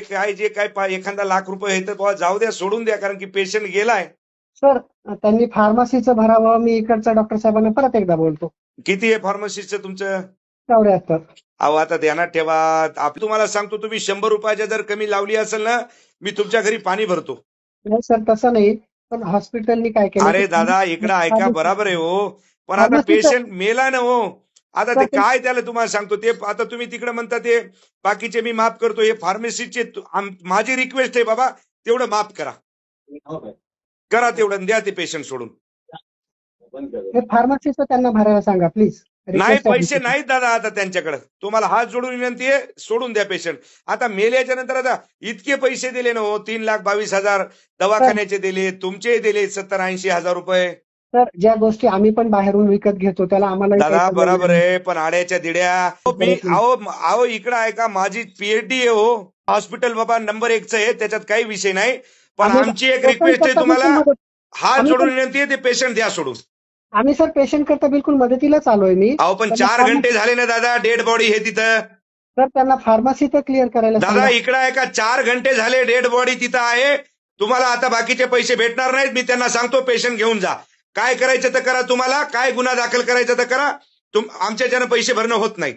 काय जे काय एखादा लाख रुपये आहे तर जाऊ द्या सोडून द्या कारण की पेशंट गेलाय. सर त्यांनी फार्मसीचं भरावं मी इकडच्या डॉक्टर साहेबांना परत एकदा बोलतो. किती आहे फार्मसीचं तुमचं? चौऱ्याहत्तर. अहो आता ध्यानात ठेवा. आप तुम्हाला सांगतो तुम्ही शंभर रुपयाच्या जर कमी लावली असेल ना मी तुमच्या घरी पाणी भरतो. नाही सर तसं नाही पण हॉस्पिटलनी काय केलं? अरे दादा इकडं ऐका बराबर आहे हो. पण आता पेशंट मेला ना हो. आता ते काय त्याला तुम्हाला सांगतो ते आता तुम्ही तिकडे म्हणता ते बाकीचे मी माफ करतो हे फार्मसीचे माझी रिक्वेस्ट आहे बाबा तेवढं माफ करा. करा तेवढं द्या ते पेशंट सोडून. हे फार्मसीचं त्यांना भरायला सांगा प्लीज नाही पैसे नाहीत दादा आता त्यांच्याकडे. तुम्हाला हात जोडून विनंती आहे सोडून द्या पेशंट आता मेल्याच्या नंतर आता इतके पैसे दिले ना हो तीन लाख बावीस हजार दवाखान्याचे दिले तुमचे दिले सत्तर ऐंशी हजार रुपये. सर ज्या गोष्टी आम्ही पण बाहेरून विकत घेतो त्याला आम्हाला दादा बरोबर आहे पण आड्याच्या दिड्या. हो, मी. अहो अहो इकडं ऐका माझी पीएचडी आहे हो. हॉस्पिटल बाबा नंबर एकच आहे त्याच्यात काही विषय नाही. पण आम्ही- आमची एक रिक्वेस्ट आहे तुम्हाला. हात आम्ही जोडून पण- विनंती आहे ते पेशंट द्या सोडून. आम्ही सर पेशंट करता बिलकुल मदतीलाच आलोय मी. अहो पण त्यांना चार घंटे झाले ना दादा डेड बॉडी हे तिथं. सर त्यांना फार्मसी तर क्लिअर करायला दादा सांगा. इकडं आहे का चार घंटे झाले डेड बॉडी तिथं आहे. तुम्हाला आता बाकीचे पैसे भेटणार नाहीत मी त्यांना सांगतो पेशंट घेऊन जा. काय करायचं तर करा तुम्हाला काय गुन्हा दाखल करायचा तर करा. तुम आमच्या ज्यानं पैसे भरणं होत नाही.